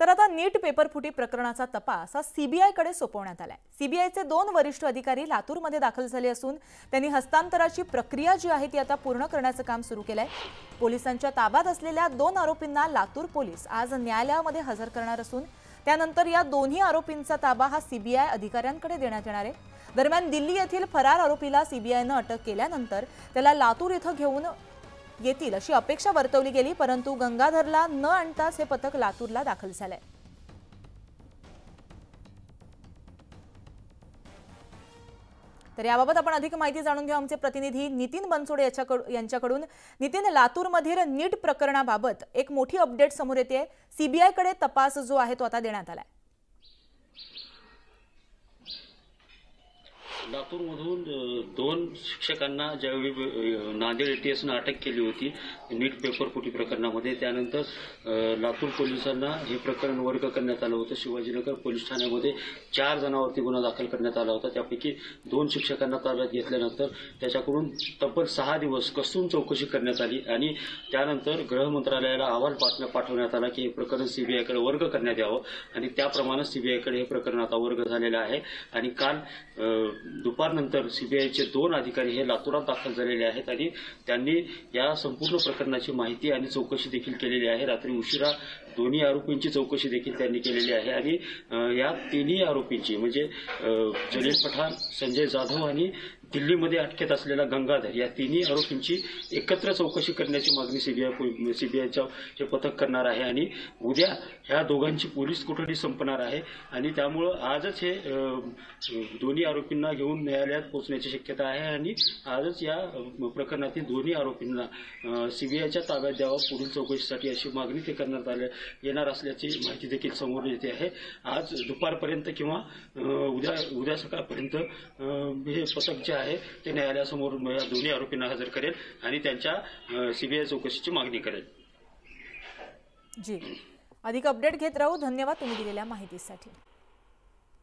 तर आता नीट पेपरफुटी प्रकरणाचा तपास हा सीबीआयकडे सोपवण्यात आलाय. सीबीआयचे दोन वरिष्ठ अधिकारी लातूरमध्ये दाखल झाले असून त्यांनी हस्तांतराची प्रक्रिया जी आहे ती आता पूर्ण करण्याचं काम सुरू केलंय. पोलिसांच्या ताब्यात असलेल्या दोन आरोपींना लातूर पोलीस आज न्यायालयामध्ये हजर करणार असून त्यानंतर या दोन्ही आरोपींचा ताबा हा सीबीआय अधिकाऱ्यांकडे देण्यात येणार आहे. दरम्यान दिल्ली येथील फरार आरोपीला सीबीआयनं अटक केल्यानंतर त्याला लातूर इथं घेऊन येतील अशी अपेक्षा वर्तवली गेली परंतु गंगाधरला न आणताच हे पथक लातूरला दाखल झालंय. तर याबाबत आपण अधिक माहिती जाणून घेऊ आमचे प्रतिनिधी नितीन बनसोडे याच्याकडून यांच्याकडून. नितीन लातूरमधील नीट प्रकरणाबाबत एक मोठी अपडेट समोर येते. सीबीआयकडे तपास जो आहे तो आता देण्यात आलाय. लातूरमधून दोन शिक्षकांना ज्यावेळी नांदेड एटीएसनं अटक केली होती नीट पेपर फुटी प्रकरणामध्ये त्यानंतर लातूर पोलिसांना हे प्रकरण वर्ग करण्यात आलं होतं. शिवाजीनगर पोलीस ठाण्यामध्ये चार जणांवरती गुन्हा दाखल करण्यात आला होता. त्यापैकी दोन शिक्षकांना ताब्यात घेतल्यानंतर त्याच्याकडून तब्बल सहा दिवस कसून चौकशी करण्यात आली आणि त्यानंतर गृह मंत्रालयाला अहवाल पाठवण्यात आला की हे प्रकरण सीबीआयकडे वर्ग करण्यात यावं आणि त्याप्रमाणे सीबीआयकडे हे प्रकरण आता वर्ग झालेलं आहे. आणि काल दुपारनंतर सीबीआयचे दोन अधिकारी हे लातूरात दाखल झालेले आहेत आणि त्यांनी या संपूर्ण प्रकरणाची माहिती आणि चौकशी देखील केलेली आहे. रात्री उशिरा दोन्ही आरोपींची चौकशी देखील त्यांनी केलेली आहे आणि या तिन्ही आरोपींची म्हणजे जलील पठाण संजय जाधव आणि दिल्लीमध्ये अटकेत असलेला गंगाधर या तिन्ही आरोपींची एकत्र चौकशी करण्याची मागणी सीबीआय सीबीआयच्या हे पथक करणार आहे आणि उद्या ह्या दोघांची पोलीस कोठडी संपणार आहे आणि त्यामुळं आजच हे दोन्ही आरोपींना घेऊन न्यायालयात पोहोचण्याची शक्यता आहे आणि आजच या प्रकरणातील दोन्ही आरोपींना सीबीआयच्या ताब्यात द्यावं पुढील चौकशीसाठी अशी मागणी ते करण्यात आले येणार असल्याची माहिती देखील समोर येते आहे. आज दुपारपर्यंत किंवा उद्या उद्या सकाळपर्यंत हे पथक जे आहे ते न्यायालयासमोर या दोन्ही आरोपींना हजर करेल आणि त्यांच्या सीबीआय चौकशीची मागणी करेल. जी. अधिक अपडेट घेत राहू. धन्यवाद तुम्ही दिलेल्या माहितीसाठी.